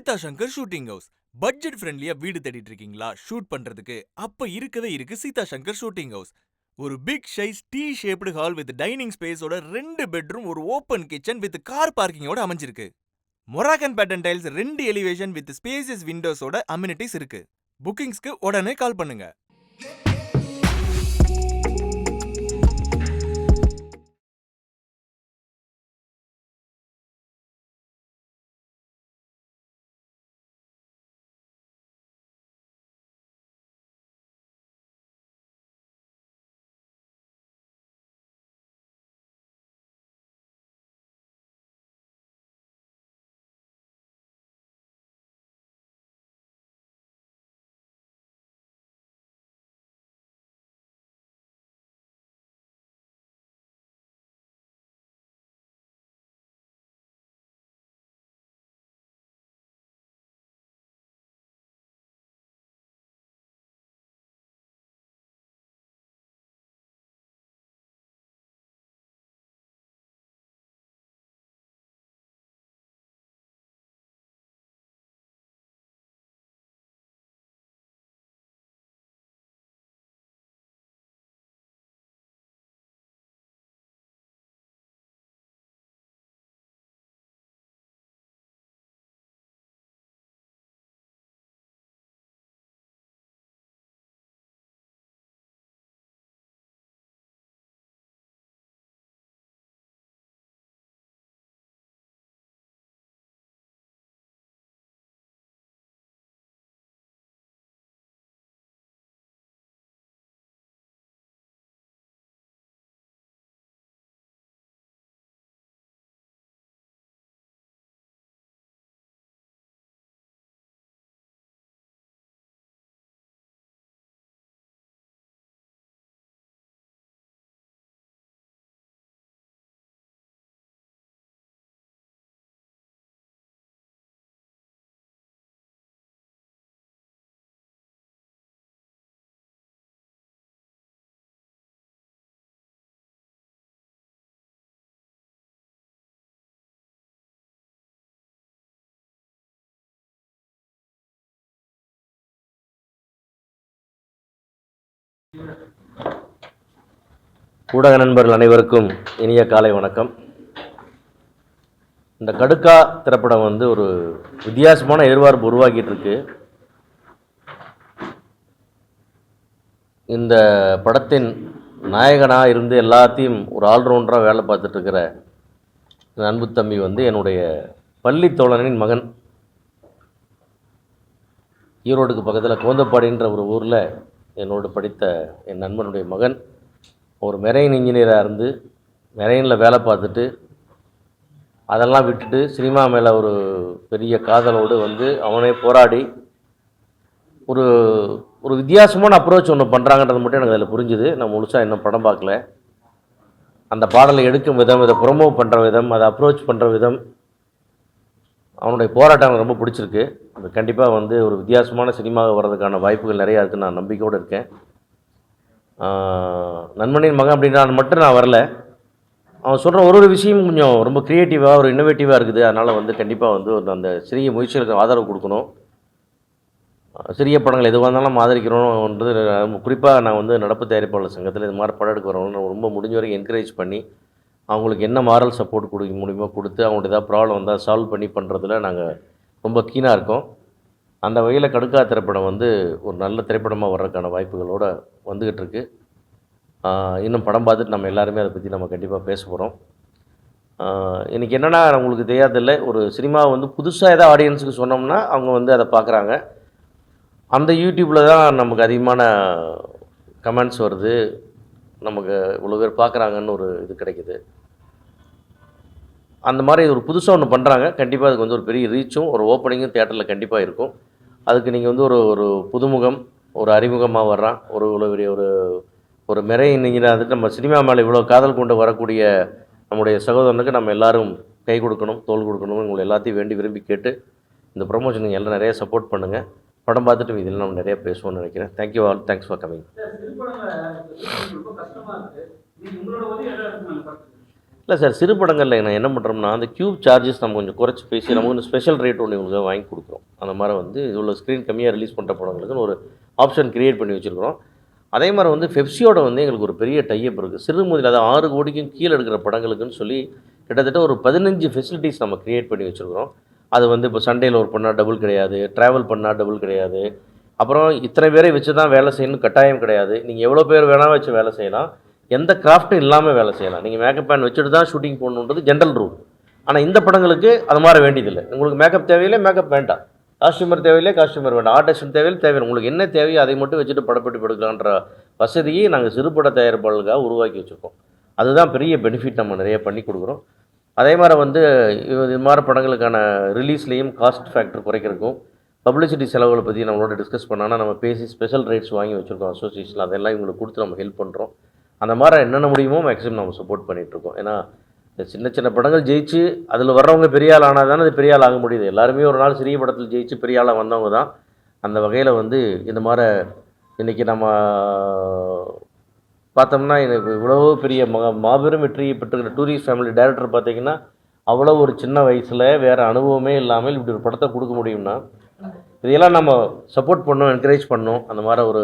Seetha Shankar shooting house. Budget ஃப்ரெண்ட்லியா வீடு தேடிட்டு இருக்கீங்களா? ஷூட் பண்றதுக்கு. அப்ப இருக்கவே இருக்கு சீதா சங்கர் ஷூட்டிங் ஹவுஸ். ஒரு big size T shaped hall with dining ஸ்பேஸோட ரெண்டு பெட்ரூம் ஒரு ஓப்பன் கிச்சன் வித் கார் பார்க்கிங்கோட அமைஞ்சிருக்கு. மொராக்கன் பேட்டன் டைல்ஸ் ரெண்டு எலிவேஷன் வித் ஸ்பேசஸ் விண்டோஸோட அம்யூனிட்டிஸ் இருக்கு. புக்கிங்ஸ்க்கு உடனே கால் பண்ணுங்க. ஊடக நண்பர்கள் அனைவருக்கும் இனிய காலை வணக்கம். இந்த கடுக்கா திரைப்படம் வந்து ஒரு வித்தியாசமான எதிர்பார்ப்பு உருவாக்கிட்டு இருக்கு இந்த படத்தின் நாயகனாக இருந்து எல்லாத்தையும் ஒரு ஆல்ரவுண்டராக வேலை பார்த்துட்டு இருக்கிற அன்பு தம்பி வந்து என்னுடைய பள்ளி தோழனின் மகன். ஈரோடுக்கு பக்கத்தில் கோந்தப்பாடின்ற ஒரு ஊரில் என்னோடு படித்த என் நண்பனுடைய மகன். ஒரு மெரெயின் இன்ஜினியராக இருந்து மெரெயினில் வேலை பார்த்துட்டு அதெல்லாம் விட்டுட்டு சினிமா மேலே ஒரு பெரிய காதலோடு வந்து அவனே போராடி ஒரு ஒரு வித்தியாசமான அப்ரோச் ஒன்று பண்ணுறாங்கன்றது மட்டும் எனக்கு அதில் புரிஞ்சுது. நான் முழுசாக இன்னும் படம் பார்க்கல. அந்த பாடலை எடுக்கும் விதம் இதை ப்ரொமோவ் பண்ணுற விதம் அதை அப்ரோச் பண்ணுற விதம் அவனுடைய போராட்டம் எனக்கு ரொம்ப பிடிச்சிருக்கு. கண்டிப்பாக வந்து ஒரு வித்தியாசமான சினிமாவை வர்றதுக்கான வாய்ப்புகள் நிறையா இருக்குன்னு நான் நம்பிக்கையோடு இருக்கேன். நண்பனின் மகன் அப்படின்றான் மட்டும் நான் வரல. அவன் சொல்கிற ஒரு ஒரு விஷயம் கொஞ்சம் ரொம்ப க்ரியேட்டிவாக ஒரு இன்னோவேட்டிவாக இருக்குது. அதனால் வந்து கண்டிப்பாக வந்து ஒரு அந்த சிறிய முயற்சிகளுக்கு ஆதரவு கொடுக்கணும். சிறிய படங்கள் எதுவாக இருந்தாலும் ஆதரிக்கிறோன்றது ஆதரிக்கணும்ன்றது குறிப்பாக நான் வந்து நடப்பு தயாரிப்பாளர் சங்கத்தில் இது மாதிரி படம் எடுக்க வரவங்க ரொம்ப முடிஞ்ச வரைக்கும் என்கரேஜ் பண்ணி அவங்களுக்கு என்ன மாரல் சப்போர்ட் கொடுக்க முடியுமோ கொடுத்து அவங்கள்ட்ட ஏதாவது ப்ராப்ளம் வந்தால் சால்வ் பண்ணி பண்ணுறதுல நாங்கள் ரொம்ப கீனாக இருக்கோம். அந்த வகையில் கடுக்கா திரைப்படம் வந்து ஒரு நல்ல திரைப்படமாக வர்றதுக்கான வாய்ப்புகளோடு வந்துக்கிட்டு இருக்கு. இன்னும் படம் பார்த்துட்டு நம்ம எல்லாருமே அதை பற்றி நம்ம கண்டிப்பாக பேச போகிறோம் இன்றைக்கி என்னென்னா அவங்களுக்கு தெரியாதில்லை ஒரு சினிமா வந்து புதுசாக ஏதாவது ஆடியன்ஸுக்கு சொன்னோம்னா அவங்க வந்து அதை பார்க்குறாங்க. அந்த யூடியூப்பில் தான் நமக்கு அதிகமான கமெண்ட்ஸ் வருது. நமக்கு இவ்வளோ பேர் பார்க்குறாங்கன்னு ஒரு இது கிடைக்குது. அந்த மாதிரி ஒரு புதுசாக ஒன்று பண்ணுறாங்க கண்டிப்பாக அதுக்கு வந்து ஒரு பெரிய ரீச்சும் ஒரு ஓப்பனிங்கும் தேட்டரில் கண்டிப்பாக இருக்கும். அதுக்கு நீங்கள் வந்து ஒரு ஒரு புதுமுகம் ஒரு அறிமுகமாக வர்றான். ஒரு இவ்வளோ பெரிய ஒரு ஒரு மிறை நீங்கள் வந்துட்டு நம்ம சினிமா மேலே இவ்வளோ காதல் கொண்டு வரக்கூடிய நம்முடைய சகோதரனுக்கு நம்ம எல்லாரும் கை கொடுக்கணும் தோல் கொடுக்கணும். உங்களை எல்லாத்தையும் வேண்டி விரும்பி கேட்டு இந்த ப்ரொமோஷனுக்கு எல்லாம் நிறைய சப்போர்ட் பண்ணுங்கள் படம் பார்த்துட்டு இதில் நம்ம நிறைய பேசுவோம்னு நினைக்கிறேன். Thank you all thanks for coming இல்லை சார் சிறு படங்களில் நான் என்ன பண்ணுறோம்னா அந்த க்யூப் சார்ஜஸ் நம்ம கொஞ்சம் குறைச்சி பேசி நம்ம கொஞ்சம் ஸ்பெஷல் ரேட் ஒன்று இவங்களுக்கு வாங்கி கொடுக்குறோம். அந்த மாதிரி வந்து இவ்வளோ ஸ்க்ரீன் கம்மியாக ரிலீஸ் பண்ணுற படங்களுக்குன்னு ஒரு ஆப்ஷன் க்ரியேட் பண்ணி வச்சுருக்கிறோம். அதே மாதிரி வந்து ஃபெப்சியோட வந்து எங்களுக்கு ஒரு பெரிய டைப் இருக்குது சிறு முதல் அதாவது ஆறு கோடிக்கும் கீழே எடுக்கிற படங்களுக்குன்னு சொல்லி கிட்டத்தட்ட ஒரு பதினஞ்சு ஃபெசிலிட்டிஸ் நம்ம க்ரியேட் பண்ணி வச்சுருக்கிறோம். அது வந்து இப்போ சண்டேயில் ஒர்க் பண்ணால் டபுள் கிடையாது ட்ராவல் பண்ணால் டபுள் கிடையாது. அப்புறம் இத்தனை பேரை வச்சு தான் வேலை செய்யணும் கட்டாயம் கிடையாது. நீங்கள் எவ்வளோ பேர் வேணால் வச்சு வேலை செய்யலாம். எந்த கிராஃப்ட்டும் இல்லாமல் வேலை செய்யலாம். நீங்கள் மேக்கப் பேன் வச்சுட்டு தான் ஷூட்டிங் போடணுன்றது ஜென்ரல் ரூல் ஆனால் இந்த படங்களுக்கு அது மாதிரி வேண்டியதில்லை. உங்களுக்கு மேக்கப் தேவையில்லை மேக்கப் வேண்டாம். காஸ்டியூமர் தேவையில்லை காஸ்டியூமர் வேண்டாம். ஆர்டிஸ்ட் தேவையில்லை தேவையில்லை. உங்களுக்கு என்ன தேவையோ அதை மட்டும் வச்சுட்டு படப்பிடிப்பு எடுக்கலான்ற வசதியை நாங்கள் சிறுபட தயாரிப்பாளர்களுக்காக உருவாக்கி வச்சுருக்கோம். அதுதான் பெரிய பெனிஃபிட் நம்ம நிறைய பண்ணி கொடுக்குறோம். அதே மாதிரி வந்து இது இது மாதிரி படங்களுக்கான ரிலீஸ்லேயும் காஸ்ட் ஃபேக்டர் குறைக்கிறதுக்கும் பப்ளிசிட்டி செலவுகளை பற்றி நம்மளோட டிஸ்கஸ் பண்ணானா நம்ம பேசி ஸ்பெஷல் ரேட்ஸ் வாங்கி வச்சுருக்கோம். அசோசியேஷன் அதெல்லாம் இவங்களுக்கு கொடுத்து நம்ம ஹெல்ப் பண்ணுறோம் அந்த மாதிரி என்னென்ன முடியுமோ மேக்ஸிமம் நம்ம சப்போர்ட் பண்ணிகிட்ருக்கோம் ஏன்னா சின்ன சின்ன படங்கள் ஜெயிச்சு அதில் வர்றவங்க பெரிய ஆள் ஆனால் தானே அது பெரிய ஆள் ஆக முடியுது. எல்லாருமே ஒரு நாள் சிறிய படத்தில் ஜெயிச்சு பெரிய ஆளாக வந்தவங்க தான். அந்த வகையில் வந்து இந்த மாதிரி இன்றைக்கி நம்ம பார்த்தோம்னா எனக்கு இவ்வளோ பெரிய மகா மாபெரும் வெற்றியை பெற்றுக்கிற டூரிஸ்ட் ஃபேமிலி டைரக்டர் பார்த்தீங்கன்னா அவ்வளோ ஒரு சின்ன வயசில் வேறு அனுபவமே இல்லாமல் இப்படி ஒரு படத்தை கொடுக்க முடியும்னா இதையெல்லாம் நம்ம சப்போர்ட் பண்ணோம் என்கரேஜ் பண்ணோம். அந்த மாதிரி ஒரு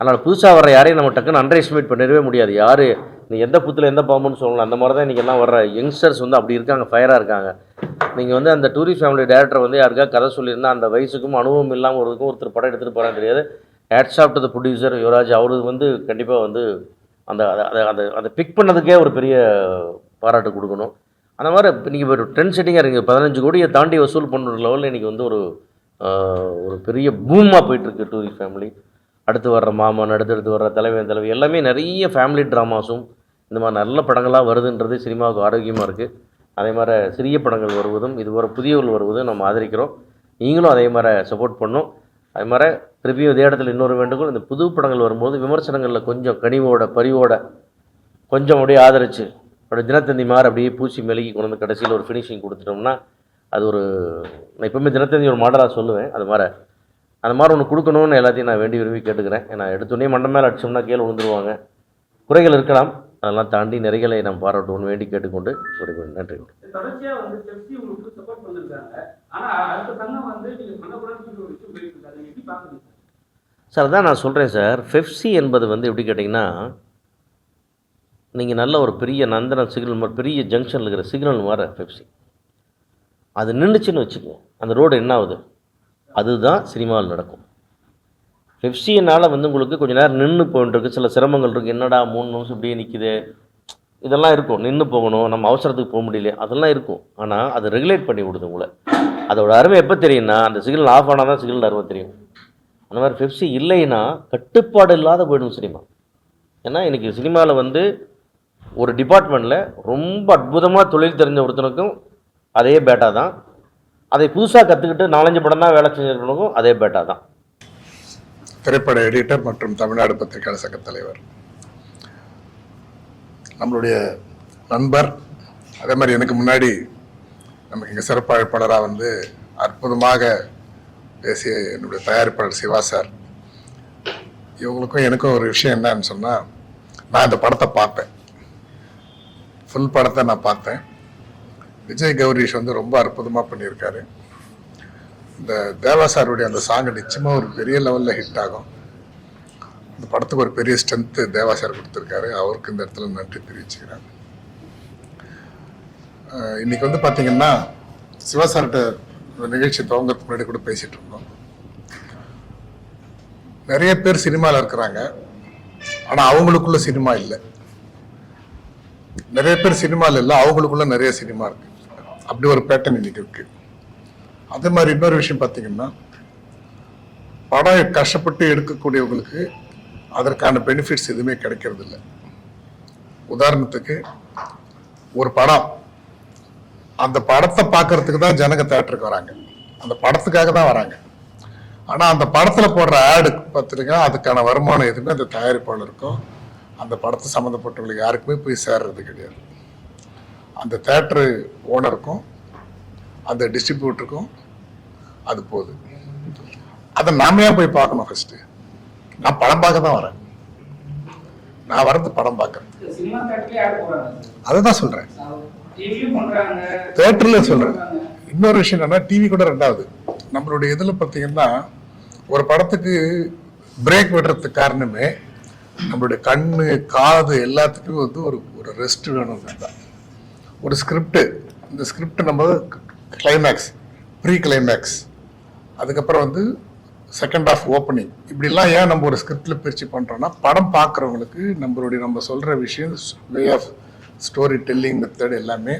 அதனால் புதுசாக வர யாரையும் நம்ம டக்குன்னு அண்டர் எஸ்டிமேட் பண்ணிடவே முடியாது. யார்? நீ எந்த புத்தில் எந்த பாம்புன்னு சொல்லலாம். அந்த மாதிரி தான் இன்றைக்கி எல்லாம் வர யங்ஸ்டர்ஸ் வந்து அப்படி இருக்காங்க ஃபயராக இருக்காங்க. நீங்கள் வந்து அந்த டூரிஸ்ட் ஃபேமிலி டேரக்டர் வந்து யாருக்கா கதை சொல்லியிருந்தா அந்த வயசுக்கும் அனுபவம் இல்லாமல் ஒருக்கும் ஒருத்தர் படம் எடுத்துகிட்டு போகிறான்னு தெரியாது. Hats off to the producer Yuvaraj. அவரு வந்து கண்டிப்பாக வந்து அந்த அதை அதை அதை அதை பிக் பண்ணதுக்கே ஒரு பெரிய பாராட்டு கொடுக்கணும். அந்த மாதிரி இப்போ நீங்கள் ஒரு ட்ரெண்ட் செட்டிங்காக இருக்குது பதினஞ்சு கோடியை தாண்டி வசூல் பண்ணுற லெவலில் இன்றைக்கி வந்து ஒரு ஒரு பெரிய பூமாக போயிட்டுருக்கு டூரிஸ்ட் ஃபேமிலி அடுத்து வர்ற மாமன் அடுத்தடுத்து வர்ற தலைவன் தலைவி எல்லாமே நிறைய ஃபேமிலி ட்ராமாஸும் இந்த மாதிரி நல்ல படங்களாக வருதுன்றது சினிமாவுக்கு ஆரோக்கியமாக இருக்குது அதே மாதிரி சிறிய படங்கள் வருவதும் இது வர புதியவர்கள் வருவதும் நம்ம ஆதரிக்கிறோம். நீங்களும் அதே மாதிரி சப்போர்ட் பண்ணும் அதே மாதிரி திருப்பியும் இதே இடத்துல இன்னொரு வேண்டுகோள் இந்த புது படங்கள் வரும்போது விமர்சனங்களில் கொஞ்சம் கனிவோட பரிவோட கொஞ்சம் அப்படியே ஆதரித்து அப்படியே தினத்தந்தி மாதிரி அப்படியே பூசி மெழுகி கொண்டு வந்து கடைசியில் ஒரு ஃபினிஷிங் கொடுத்துட்டோம்னா அது ஒரு நான் எப்போவுமே தினத்தந்தி ஒரு மாடலாக சொல்லுவேன். அது மாதிரி அந்த மாதிரி ஒன்று கொடுக்கணும்னு எல்லாத்தையும் நான் வேண்டி விரும்பி கேட்டுக்கிறேன். ஏன்னா எடுத்தோடனே மண்டம் மேலே அடிச்சோம்னா கீழே விழுந்துருவாங்க. குறைகள் இருக்கலாம். அதெல்லாம் தாண்டி நிறைகளை நாம் பாராட்டணும்னு வேண்டி கேட்டுக்கொண்டு விடைபெறுகிறேன். நன்றி. சார் அதான் நான் சொல்கிறேன் சார். ஃபெஃப்சி என்பது வந்து எப்படி கேட்டிங்கன்னா நீங்கள் நல்ல ஒரு பெரிய நந்தனம் சிக்னல் மாதிரி பெரிய ஜங்ஷனில் இருக்கிற சிக்னல் மாதிரி ஃபெஃப்சி அது நின்றுச்சுன்னு வச்சுக்கோங்க. அந்த ரோடு என்ன ஆகுது? அதுதான் சினிமாவில் நடக்கும். பெப்சியினால் வந்து உங்களுக்கு கொஞ்ச நேரம் நின்று போயிட்டுருக்கு சில சிரமங்கள் இருக்குது என்னடா மூணு நிமிஷம் இப்படியே நிற்குது இதெல்லாம் இருக்கும். நின்று போகணும். நம்ம அவசரத்துக்கு போக முடியல அதெல்லாம் இருக்கும். ஆனால் அது ரெகுலேட் பண்ணி விடுது உங்களை. அதோட அருமை எப்போ தெரியும்னா அந்த சிக்னல் ஆஃப் ஆனால் தான் சிக்னல் அருமை தெரியும். அந்த மாதிரி பெப்சி இல்லைன்னா கட்டுப்பாடு இல்லாத போயிடும் சினிமா. ஏன்னா இன்றைக்கி சினிமாவில் வந்து ஒரு டிபார்ட்மெண்ட்டில் ரொம்ப அற்புதமாக தொழில் தெரிஞ்ச ஒருத்தனுக்கும் அதே பேட்டா தான். அதை புதுசாக கற்றுக்கிட்டு நாலஞ்சு படம் தான் வேலை செஞ்சிருக்கணும் அதே பேட்டா தான். திரைப்பட எடிட்டர் மற்றும் தமிழ்நாடு பத்திரிகையாளர் சங்க தலைவர். நம்மளுடைய நண்பர் அதே மாதிரி எனக்கு முன்னாடி நமக்கு இங்கே சிறப்பு அழைப்பாளராக வந்து அற்புதமாக பேசிய என்னுடைய தயாரிப்பாளர் சிவா சார். இவங்களுக்கும் எனக்கும் ஒரு விஷயம் என்னன்னு சொன்னால் நான் இந்த படத்தை பார்த்தேன். ஃபுல் படத்தை நான் பார்த்தேன். விஜய் கௌரீஷ் வந்து ரொம்ப அற்புதமாக பண்ணியிருக்காரு. இந்த தேவா சாருடைய அந்த சாங் நிச்சயமாக ஒரு பெரிய லெவலில் ஹிட் ஆகும். இந்த படத்துக்கு ஒரு பெரிய ஸ்ட்ரென்த்து தேவா சார் கொடுத்துருக்காரு. அவருக்கு இந்த இடத்துல நன்றி தெரிவிச்சுக்கிறாங்க இன்னைக்கு வந்து பார்த்தீங்கன்னா சிவா சார்கிட்ட நிகழ்ச்சி துவங்கிறதுக்கு முன்னாடி கூட பேசிட்டு இருந்தோம். நிறைய பேர் சினிமாவில் இருக்கிறாங்க. ஆனால் அவங்களுக்குள்ள சினிமா இல்லை. நிறைய பேர் சினிமாவில் இல்லை அவங்களுக்குள்ள நிறைய சினிமா இருக்கு. அப்படி ஒரு பேட்டர்ன் இன்னைக்கு இருக்கு. அதே மாதிரி இன்னொரு விஷயம் பார்த்தீங்கன்னா படம் கஷ்டப்பட்டு எடுக்கக்கூடியவங்களுக்கு அதற்கான பெனிஃபிட்ஸ் எதுவுமே கிடைக்கிறது இல்லை உதாரணத்துக்கு ஒரு படம். அந்த படத்தை பார்க்கறதுக்கு தான் ஜனங்க தேட்டருக்கு வராங்க. அந்த படத்துக்காக தான் வராங்க. ஆனால் அந்த படத்தில் போடுற ஆடு பார்த்துருக்கீங்கன்னா அதுக்கான வருமானம் எதுவுமே அந்த தயாரிப்பாளருக்கும் அந்த படத்தை சம்மந்தப்பட்டவங்களுக்கு யாருக்குமே போய் சேர்றது கிடையாது. அந்த தேட்டரு ஓனருக்கும் அந்த டிஸ்ட்ரிபியூட்டருக்கும் அது போகுது. அதை நாம ஏன் போய் பார்க்கணும் ஃபர்ஸ்ட் நான் படம் பார்க்க தான் வரேன். நான் வரது படம் போறாங்க? அதை தான் சொல்கிறேன் தேட்டரில் சொல்கிறேன் இன்னொரு விஷயம் என்னன்னா டிவி கூட ரெண்டாவது. நம்மளுடைய இதில் பார்த்தீங்கன்னா ஒரு படத்துக்கு பிரேக் விடுறதுக்கு காரணமே நம்மளுடைய கண்ணு காது எல்லாத்துக்கும் வந்து ஒரு ஒரு ரெஸ்ட் வேணும் தான். ஒரு ஸ்கிரிப்டு இந்த ஸ்கிரிப்ட் நம்ம கிளைமேக்ஸ் ப்ரீ கிளைமேக்ஸ் அதுக்கப்புறம் வந்து செகண்ட் ஆஃப் ஓப்பனிங் இப்படிலாம் ஏன் நம்ம ஒரு ஸ்கிரிப்டில் பிரித்து பண்ணுறோன்னா படம் பார்க்குறவங்களுக்கு நம்மளுடைய நம்ம சொல்கிற விஷயம் way of story telling method எல்லாமே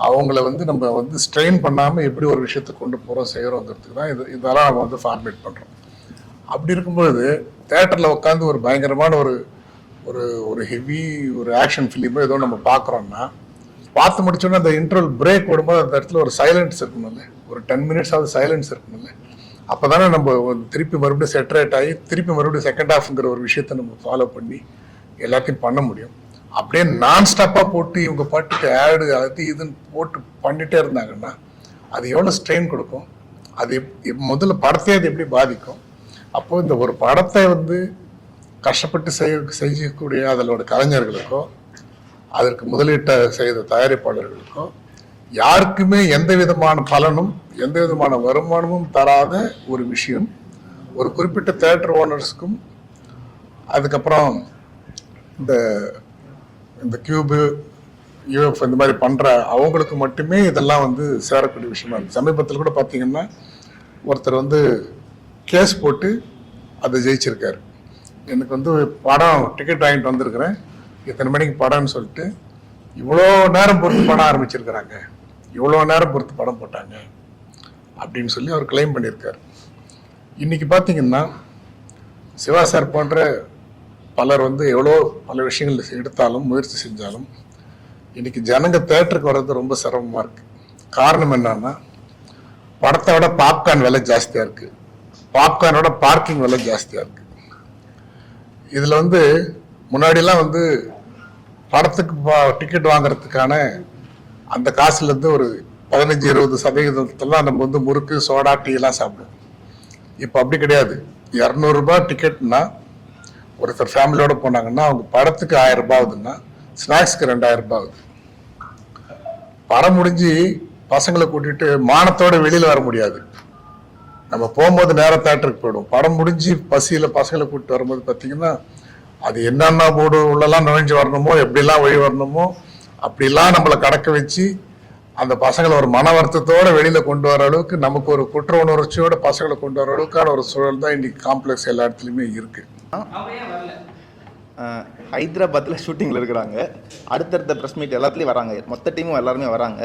அவங்கள வந்து நம்ம வந்து ஸ்ட்ரெயின் பண்ணாமல் எப்படி ஒரு விஷயத்தை கொண்டு போகிறோம் செய்கிறோங்கிறதுக்கு தான் இது இதெல்லாம் நம்ம வந்து ஃபார்மேட் பண்ணுறோம் அப்படி இருக்கும்பொழுது தேட்டரில் உட்காந்து ஒரு பயங்கரமான ஒரு ஒரு ஒரு ஹெவி ஒரு ஆக்ஷன் ஃபிலிமோ ஏதோ நம்ம பார்க்குறோன்னா பார்த்து முடிச்சோன்னே அந்த இன்டர்வல் பிரேக் விடும்போது அந்த இடத்துல ஒரு சைலன்ஸ் இருக்கணும்ல ஒரு டென் மினிட்ஸ் ஆகுது சைலன்ஸ் இருக்கணும்ல அப்போ தானே நம்ம வந்து திருப்பி மறுபடியும் செட்ரேட் ஆகி திருப்பி மறுபடியும் செகண்ட் ஹாஃப்ங்கிற ஒரு விஷயத்தை நம்ம ஃபாலோ பண்ணி எல்லாத்தையும் பண்ண முடியும். அப்படியே நான் ஸ்டாப்பாக போட்டு இவங்க பாட்டுக்கு ஆடு அது இதுன்னு போட்டு பண்ணிட்டே இருந்தாங்கன்னா அது எவ்வளோ ஸ்ட்ரெயின் கொடுக்கும்? அது எப்- முதல்ல படத்தையே அது எப்படி பாதிக்கும்? அப்போது இந்த ஒரு படத்தை வந்து கஷ்டப்பட்டு செய்ய செய்யக்கூடிய அதனோட கலைஞர்களுக்கோ அதற்கு முதலீட்டை செய்த தயாரிப்பாளர்களுக்கும் யாருக்குமே எந்த விதமான பலனும் எந்த விதமான வருமானமும் தராத ஒரு விஷயம். ஒரு குறிப்பிட்ட தேட்டர் ஓனர்ஸ்க்கும் அதுக்கப்புறம் இந்த இந்த கியூபு யூஎஃப் இந்த மாதிரி பண்ணுற அவங்களுக்கு மட்டுமே இதெல்லாம் வந்து சேரக்கூடிய விஷயமா இருக்குது சமீபத்தில் கூட பார்த்தீங்கன்னா ஒருத்தர் வந்து கேஸ் போட்டு அதை ஜெயிச்சிருக்காரு. எனக்கு வந்து படம் டிக்கெட் வாங்கிட்டு வந்திருக்கிறேன். இத்தனை மணிக்கு படம்னு சொல்லிட்டு இவ்வளோ நேரம் பொறுத்து படம் ஆரம்பிச்சிருக்கிறாங்க. இவ்வளோ நேரம் பொறுத்து படம் போட்டாங்க. அப்படின்னு சொல்லி அவர் கிளைம் பண்ணியிருக்கார். இன்னைக்கு பார்த்தீங்கன்னா சிவா சார் போன்ற பலர் வந்து எவ்வளோ பல விஷயங்கள் எடுத்தாலும் முயற்சி செஞ்சாலும் இன்னைக்கு ஜனங்க தேட்டருக்கு வர்றது ரொம்ப சிரமமாக இருக்குது காரணம் என்னன்னா படத்தை விட பாப்கார்ன் விலை ஜாஸ்தியாக இருக்குது பாப்கார்னோட பார்க்கிங் விலை ஜாஸ்தியாக இருக்குது இதில் வந்து முன்னாடிலாம் வந்து படத்துக்கு டிக்கெட் வாங்குறதுக்கான அந்த காசுலேருந்து ஒரு பதினஞ்சு இருபது சதவீதத்தெல்லாம் நம்ம வந்து முறுக்கு சோடா டீ எல்லாம் சாப்பிடுவோம். இப்போ அப்படி கிடையாது. இரநூறுபா டிக்கெட்னா ஒருத்தர் ஃபேமிலியோட போனாங்கன்னா அவங்க படத்துக்கு ஆயிரம் ரூபாய் ஆகுதுன்னா ஸ்நாக்ஸ்க்கு ரெண்டாயிரம் ரூபாய் ஆகுது. படம் முடிஞ்சு பசங்களை கூட்டிட்டு மானத்தோட வெளியில வர முடியாது. நம்ம போகும்போது நேரம் தேட்டருக்கு போயிடும் படம் முடிஞ்சு பசியில பசங்களை கூட்டிட்டு வரும்போது பார்த்தீங்கன்னா அது என்னென்ன போர்டு உள்ளெல்லாம் நுழைஞ்சு வரணுமோ எப்படிலாம் வழி வரணுமோ அப்படிலாம் நம்மளை கடக்க வச்சு அந்த பசங்களை ஒரு மன வருத்தத்தோட வெளியில கொண்டு வர அளவுக்கு நமக்கு ஒரு குற்ற உணர்ச்சியோட பசங்களை கொண்டு வர அளவுக்கான ஒரு சூழல் தான் இன்னைக்கு காம்ப்ளெக்ஸ் எல்லா இடத்துலையுமே இருக்கு. ஹைதராபாத்தில் ஷூட்டிங்கில் இருக்கிறாங்க. அடுத்தடுத்த ப்ரெஸ் மீட் எல்லாத்துலேயும் வராங்க. மொத்த டீமும் எல்லாருமே வராங்க.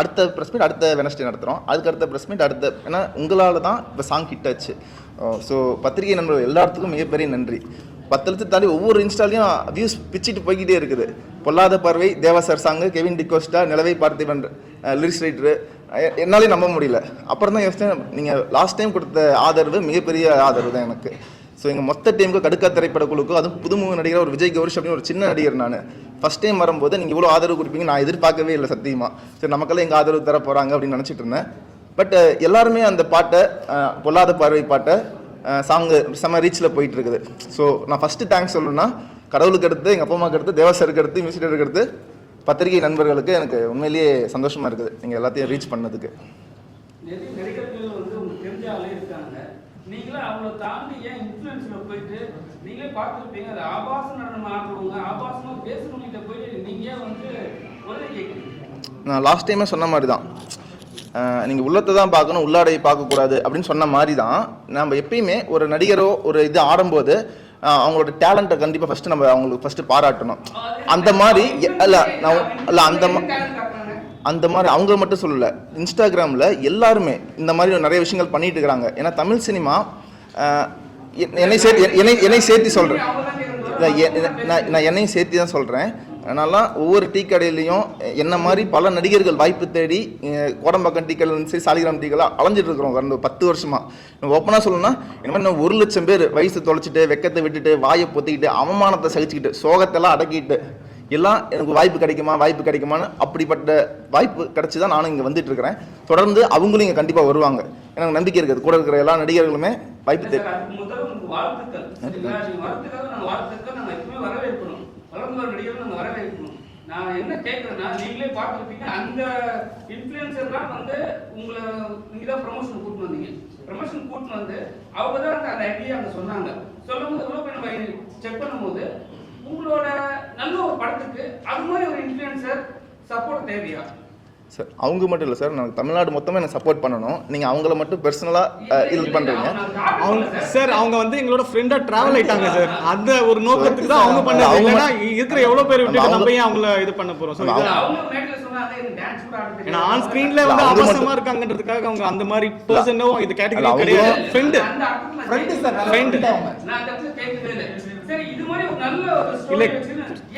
அடுத்த ப்ரெஸ் மீட் அடுத்த வெனஸ்டே நடத்துகிறோம் அதுக்கு அடுத்த ப்ரெஸ் மீட் அடுத்த ஏன்னா உங்களால் தான் இப்போ சாங் ஹிட் ஆச்சு. ஸோ பத்திரிகை நண்பர்கள் எல்லாத்துக்கும் மிகப்பெரிய நன்றி. பத்து லட்சம் தாண்டி ஒவ்வொரு இன்ஸ்டாலையும் வியூஸ் பிச்சுட்டு போய்கிட்டே இருக்குது. பொல்லாத பார்வை தேவசர் சாங்கு கெவின் டிகோஸ்டா நிலவை பார்த்திபன் லிரிக்ஸ் ரைட்டரு என்னாலே நம்ப முடியல. அப்புறம் தான் யோசித்தேன் நீங்கள் லாஸ்ட் டைம் கொடுத்த ஆதரவு மிகப்பெரிய ஆதரவு தான் எனக்கு. ஸோ எங்கள் மொத்த டீமுக்கு கடுக்கா திரைப்பட குழுக்கும் அதுவும் புதுமுக நடிகர் ஒரு விஜய் கௌரிஷ் அப்படின்னு ஒரு சின்ன நடிகர் நான். ஃபஸ்ட் டைம் வரும்போது நீங்கள் இவ்வளோ ஆதரவு கொடுப்பீங்க நான் எதிர்பார்க்கவே இல்லை சத்தியமாக சரி நமக்கெல்லாம் எங்கள் ஆதரவு தர போகிறாங்க அப்படின்னு நினச்சிட்டு இருந்தேன். பட் எல்லாருமே அந்த பாட்டை பொல்லாத பார்வை பாட்டை சாங்கு செம்ம ரீச்சில் போயிட்டு இருக்குது ஸோ நான் ஃபஸ்ட்டு தேங்க்ஸ் சொல்லணும்னா கடவுளுக்கு அடுத்து எங்கள் அப்பா அம்மாவுக்கு அடுத்து தேவசருக்கு அடுத்து மியூசிக் அடுத்து பத்திரிகை நண்பர்களுக்கு எனக்கு உண்மையிலேயே சந்தோஷமாக இருக்குது. நீங்கள் எல்லாத்தையும் ரீச் பண்ணதுக்கு. நீங்களே அவங்கள தாண்டி ஏன் இன்ஃப்ளூயன்ஸ்ல போயிட்டு நீங்களே பார்த்துருப்பீங்க அது ஆபாச நடனம் ஆடுறவங்க வந்து நான் லாஸ்ட் டைமே சொன்ன மாதிரி தான் நீங்கள் உள்ளத்தை தான் பார்க்கணும் உள்ளாடையை பார்க்கக்கூடாது அப்படின்னு சொன்ன மாதிரி தான் நம்ம எப்பயுமே ஒரு நடிகரோ ஒரு இது ஆடும்போது அவங்களோட டேலண்ட்டை கண்டிப்பாக ஃபஸ்ட்டு நம்ம அவங்களுக்கு ஃபஸ்ட்டு பாராட்டணும். அந்த மாதிரி இல்லை நான் இல்லை அந்த அந்த மாதிரி அவங்க மட்டும் சொல்லலை. இன்ஸ்டாகிராமில் எல்லாருமே இந்த மாதிரி நிறைய விஷயங்கள் பண்ணிட்டு இருக்கிறாங்க ஏன்னா தமிழ் சினிமா என்னை சேர்த்து என்னை என்னை சேர்த்து சொல்கிறேன் நான் நான் என்னையும் சேர்த்து தான் சொல்கிறேன் அதனாலாம் ஒவ்வொரு டீ கடையிலையும் என்ன மாதிரி பல நடிகர்கள் வாய்ப்பு தேடி கோடம்பாக்கம் டீ கடையில் சரி சாலிகிராம் டீ கடையில் அலைஞ்சிட்டு இருக்கிறோம். கடந்த பத்து வருஷமா. ஓப்பனாக சொல்லணும்னா மாதிரி இன்னும் ஒரு லட்சம் பேர் வயசு தொலைச்சிட்டு வெக்கத்தை விட்டுட்டு வாயை பொத்திக்கிட்டு அவமானத்தை சகிச்சுக்கிட்டு சோகத்தெல்லாம் அடக்கிட்டு எல்லாம் எனக்கு வாய்ப்பு கிடைக்குமா வாய்ப்பு கிடைக்குமான்னு அப்படிப்பட்ட வாய்ப்பு கிடைச்சி தான் நானும் இங்கே வந்துட்டு இருக்கிறேன். தொடர்ந்து அவங்களும் இங்கே கண்டிப்பாக வருவாங்க. எனக்கு நம்பிக்கை இருக்குது. கூட இருக்கிற எல்லா நடிகர்களுமே வாய்ப்பு தேடி சார், அதுக்கு நடிகர்கள் நம்ம வரவேற்கணும் நான் என்ன கேட்குறேன்னா நீங்களே பார்த்துருப்பீங்க அந்த இன்ஃப்ளூயன்சர்லாம் வந்து உங்களை நீங்கள் தான் ப்ரமோஷன் கூட்டின்னு வந்தீங்க. ப்ரமோஷன் கூட்டின்னு வந்து அவங்க தான் அந்த அந்த ஐடியா அங்கே சொன்னாங்க. சொல்லும்போது எவ்வளோ போய் நம்ம செக் பண்ணும்போது உங்களோட நல்ல ஒரு படத்துக்கு அது மாதிரி ஒரு இன்ஃப்ளூயன்சர் சப்போர்ட் தேவையா? சார் அவங்க மட்டும் இல்லை சார் நான் தமிழ்நாடு மொத்தமாக எனக்கு சப்போர்ட் பண்ணணும். நீங்கள் அவங்கள மட்டும் பர்சனலாக இது பண்ணுறீங்க அவங்க சார் அவங்க வந்து எங்களோட ஃப்ரெண்டா டிராவல் ஆயிட்டாங்க சார். அந்த ஒரு நோக்கத்துக்கு தான் அவங்க பண்ணது. அவங்க- இருக்கிற எவ்வளவு பேர் அவங்க- நம்ம ஏன் அவங்கள இது பண்ண போறோம். ஸோ ஏன்னா ஆன் ஸ்கிரீன்ல வந்து மட்டும்- இருக்காங்கன்றதுக்காக அவங்க அந்த மாதிரி இது கேட்டகரி கிடையாது. ஃப்ரெண்டு. சரி இது மாதிரி ஒரு நல்ல ஒரு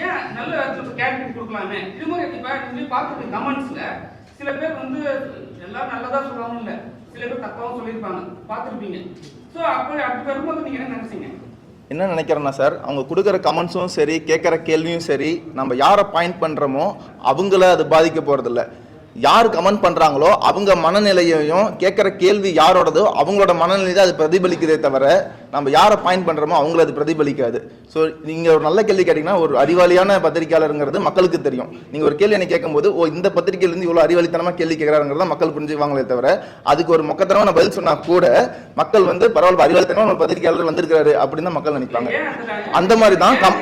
ஏன் நல்ல கேரக்டர் கொடுக்கலாமே? இது மாதிரி இப்ப நீங்க கமெண்ட்ஸ்ல சில பேர் வந்து எல்லாரும் நல்லதா சொல்லுவாங்க இல்ல சில பேர் தப்பாவும் சொல்லியிருப்பாங்க. பார்த்துருப்பீங்க. சோ அப்படி அப்படி வரும்போது நீங்க என்ன நினைச்சீங்க? என்ன நினைக்கிறேன்னா சார் அவங்க கொடுக்குற கமெண்ட்ஸும் சரி கேட்குற கேள்வியும் சரி நம்ம யாரை பாயிண்ட் பண்ணுறோமோ அவங்கள அது பாதிக்க போகிறதில்ல யார் கமெண்ட் பண்ணுறாங்களோ அவங்க மனநிலையையும் கேட்குற கேள்வி யாரோடதோ அவங்களோட மனநிலை தான் அது பிரதிபலிக்குதே தவிர நம்ம யாரை பாயிண்ட் பண்ணுறோமோ அவங்கள அது பிரதிபலிக்காது. ஸோ நீங்கள் ஒரு நல்ல கேள்வி கேட்டிங்கன்னா ஒரு அறிவாளியான பத்திரிக்கையாளருங்கிறது மக்களுக்கு தெரியும். நீங்கள் ஒரு கேள்வி என்ன கேட்கும்போது ஓ இந்த பத்திரிகையிலேருந்து இவ்வளோ அறிவாளித்தனமாக கேள்வி கேட்குறாங்கிறத மக்கள் புரிஞ்சுக்குவாங்களே தவிர அதுக்கு ஒரு மொக்கத்தனமான பதில் சொன்னால் கூட மக்கள் வந்து பரவாயில்ல அறிவாளித்தனமான ஒரு பத்திரிகையாளர் வந்திருக்காரு அப்படின்னு தான் மக்கள் நினைப்பாங்க. அந்த- மாதிரி தான் கம்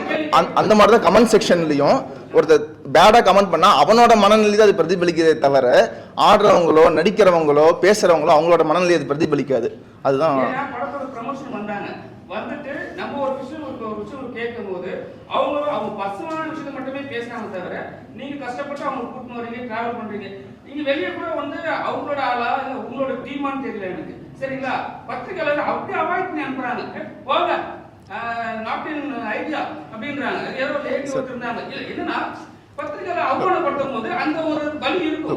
அந்த மாதிரி தான் கமெண்ட் செக்ஷன்லையும் ஒருத்தர் பேடா கமெண்ட் பண்ணா அவனோட மனநிலை தான் அது பிரதிபலிக்கிறதே தவிர ஆடுறவங்களோ நடிக்கிறவங்களோ பேசுறவங்களோ அவங்களோட மனநிலை அது பிரதிபலிக்காது. அதுதான் வந்துட்டு நம்ம ஒரு விஷயம் ஒரு விஷயம் கேட்கும் போது அவங்க அவங்க பர்சனலான விஷயத்தை மட்டுமே பேசுறாங்க தவிர நீங்க கஷ்டப்பட்டு அவங்க கூட்டின்னு வரீங்க டிராவல் பண்றீங்க. நீங்க வெளியே கூட வந்து அவங்களோட ஆளா இல்ல உங்களோட டீமான்னு தெரியல எனக்கு. சரிங்களா? பத்திரிகையாளர் அப்படியே அவாய்ட் பண்ணி அனுப்புறாங்க. "ஏய், போங்க. நாட் இன் ஐடியா அப்படின்றாங்க. ஏதோ லேடி இருந்தாங்க இல்ல என்னன்னா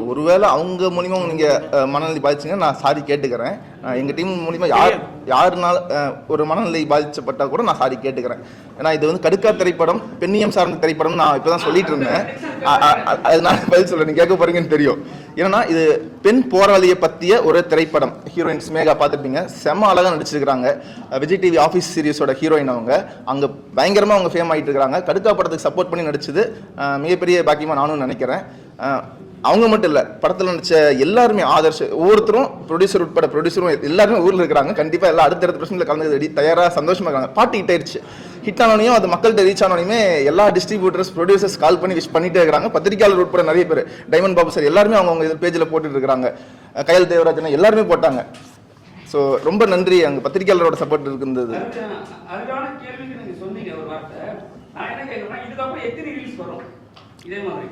ஒருவேளை அவங்க மூலியமா நீங்க மனநிலை பாதிச்சீங்கன்னா நான் சாரி கேட்டுக்கிறேன். எங்கள் டீம் மூலிமா யார் யாருனால ஒரு மனநிலை பாதிச்சப்பட்டா கூட நான் சாரி கேட்டுக்கிறேன். ஏன்னா இது வந்து கடுக்கா திரைப்படம் பெண்ணியம் சார்ந்த திரைப்படம் நான் இப்போ தான் சொல்லிட்டு இருந்தேன். அதனால பதில் சொல்ல நீங்கள் கேட்க போறீங்கன்னு தெரியும். ஏன்னா இது பெண் போராளியை பற்றிய ஒரு திரைப்படம். ஹீரோயின்ஸ் மேகா பார்த்துருப்பீங்க. செம்ம அழகாக நடிச்சிருக்காங்க விஜய் டிவி ஆஃபீஸ் சீரிஸோட ஹீரோயின் அவங்க. அங்கே பயங்கரமாக அவங்க ஃபேம் ஆகிட்டு இருக்கிறாங்க கடுக்கா படத்துக்கு சப்போர்ட் பண்ணி நடிச்சது மிகப்பெரிய பாக்கியமாக நானும் நினைக்கிறேன். அவங்க மட்டும் இல்லை படத்தில் நடிச்ச எல்லாருமே ஆதர்ஷ் ஒவ்வொருத்தரும் ப்ரொடியூசர் உட்பட ப்ரொடியூசரும் எல்லாருமே ஊரில் இருக்கிறாங்க. கண்டிப்பாக எல்லா அடுத்தடுத்த பிரச்சனையில் கலந்து ரெடி தயாராக சந்தோஷமாக இருக்காங்க. பாட்டு ஹிட் ஆயிடுச்சு ஹிட் ஆனோனையும் அது மக்கள்கிட்ட ரீச் ஆனோனையுமே எல்லா டிஸ்ட்ரிபியூட்டர்ஸ் ப்ரொடியூசர்ஸ் கால் பண்ணி விஷ் பண்ணிட்டே இருக்கிறாங்க. பத்திரிகையாளர் உட்பட நிறைய பேர் டைமண்ட் பாபு சார் எல்லாருமே அவங்க இது பேஜில் போட்டுட்டு கையல் அஹ் தேவராஜன் எல்லாருமே போட்டாங்க. ஸோ ரொம்ப நன்றி. அங்கே பத்திரிகையாளரோட சப்போர்ட் இருந்தது. இதே மாதிரி.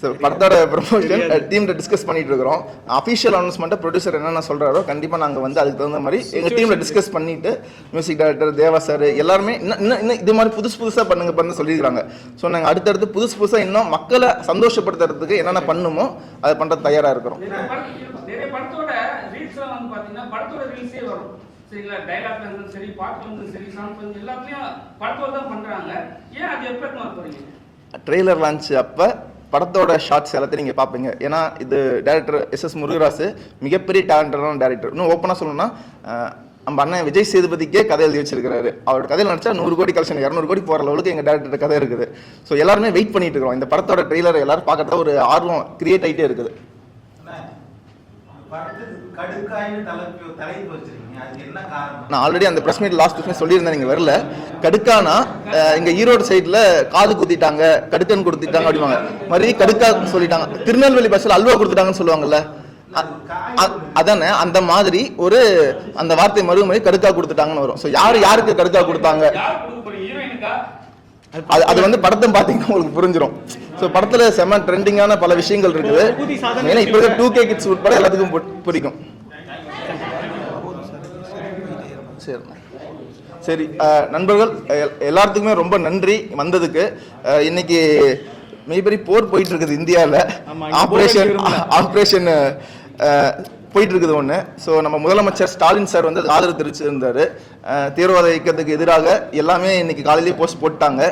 ஸோ படத்தோட ப்ரொமோஷன் டீம்ல டிஸ்கஸ் பண்ணிட்டு இருக்கிறோம் அஃபிஷியல் அனௌன்ஸ்மெண்ட்டை ப்ரொடியூசர் என்னென்ன சொல்றாரோ கண்டிப்பாக நாங்கள் வந்து அதுக்கு தகுந்த மாதிரி எங்கள் டீம்ல டிஸ்கஸ் பண்ணிட்டு மியூசிக் டைரக்டர் தேவா சார் எல்லாருமே இன்னும் இன்னும் இன்னும் இது மாதிரி புதுசு புதுசாக பண்ணுங்க பண்ண சொல்லியிருக்காங்க ஸோ நாங்கள் அடுத்தடுத்து புதுசு புதுசாக இன்னும் மக்களை சந்தோஷப்படுத்துறதுக்கு என்னென்ன பண்ணுமோ அதை பண்ணுறது தயாராக இருக்கிறோம். சரிங்களா? டைலாக்ல சரி பாட்டுல சரி வந்து படத்தோட தான் பண்றாங்க. ஏன் அது எப்ப போறீங்க? ட்ரெய்லர் லான்ச் அப்போ படத்தோட ஷார்ட்ஸ் எல்லாத்தையும் நீங்கள் பார்ப்பீங்க. ஏன்னா இது டேரக்டர் எஸ் எஸ் முருகராசு மிகப்பெரிய டேலண்டடான டேரக்டர் இன்னும் ஓப்பனாக சொல்லணும்னா நம்ம அண்ணன் விஜய் சேதுபதிக்கே கதை எழுதி வச்சிருக்காரு அவரோட கதையில் நினச்சா நூறு கோடி கலெக்ஷன் இரநூறு கோடி போகிற அளவுக்கு எங்கள் டேரக்டர் கதை இருக்குது. ஸோ எல்லாருமே வெயிட் பண்ணிட்டு இருக்கோம் இந்த படத்தோட ட்ரெய்லர் எல்லாரும் பார்க்கறத ஒரு ஆர்வம் கிரியேட் ஆகிட்டே இருக்குது. நான் ஆல்ரெடி அந்த பிரஸ் மீட் லாஸ்ட் பிரஸ் சொல்லியிருந்தேன் நீங்கள் வரல. கடுக்கானா? இங்க ஈரோடு சைடில் காது குத்திட்டாங்க கடுக்கன் கொடுத்துட்டாங்க அப்படிவாங்க மறுபடியும் கடுக்கா சொல்லிட்டாங்க. திருநெல்வேலி பஸ்ஸில் அல்வா கொடுத்துட்டாங்கன்னு சொல்லுவாங்கல்ல. அதானே? அந்த மாதிரி ஒரு அந்த வார்த்தை மறுமொழி கடுக்கா கொடுத்துட்டாங்கன்னு வரும். ஸோ யார் யாருக்கு கடுக்கா கொடுத்தாங்க? அது அது வந்து படத்தை பார்த்தீங்கன்னா உங்களுக்கு புரிஞ்சிடும் ஸோ படத்துல செம ட்ரெண்டிங்கான பல விஷயங்கள் இருக்குது. மெயினாக இப்போ இருக்க டூ கே கிட்ஸ் உட்பட எல்லாத்துக்கும் பிடிக்கும் சரி சரி நண்பர்கள் எல்- எல்லாத்துக்குமே ரொம்ப நன்றி வந்ததுக்கு. இன்னைக்கு மிகப்பெரிய போர் போயிட்டு இருக்குது இந்தியாவில் ஆப்ரேஷன் ஆப்ரேஷன் போயிட்டு இருக்குது ஒன்று ஸோ நம்ம முதலமைச்சர் ஸ்டாலின் சார் வந்து ஆதரவு தெரிவிச்சிருந்தார். தீவிரவாத இயக்கத்துக்கு எதிராக எல்லாமே இன்னைக்கு காலையிலேயே போஸ்ட் போட்டாங்க.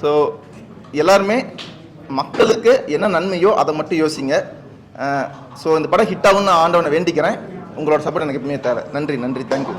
ஸோ எல்லாருமே மக்களுக்கு என்ன நன்மையோ அதை மட்டும் யோசிங்க. ஸோ இந்த படம் ஹிட் ஆகும்னு ஆண்டவனை வேண்டிக்கிறேன். உங்களோட சப்போர்ட் எனக்கு எப்பவுமே தேவை நன்றி நன்றி. தேங்க்யூ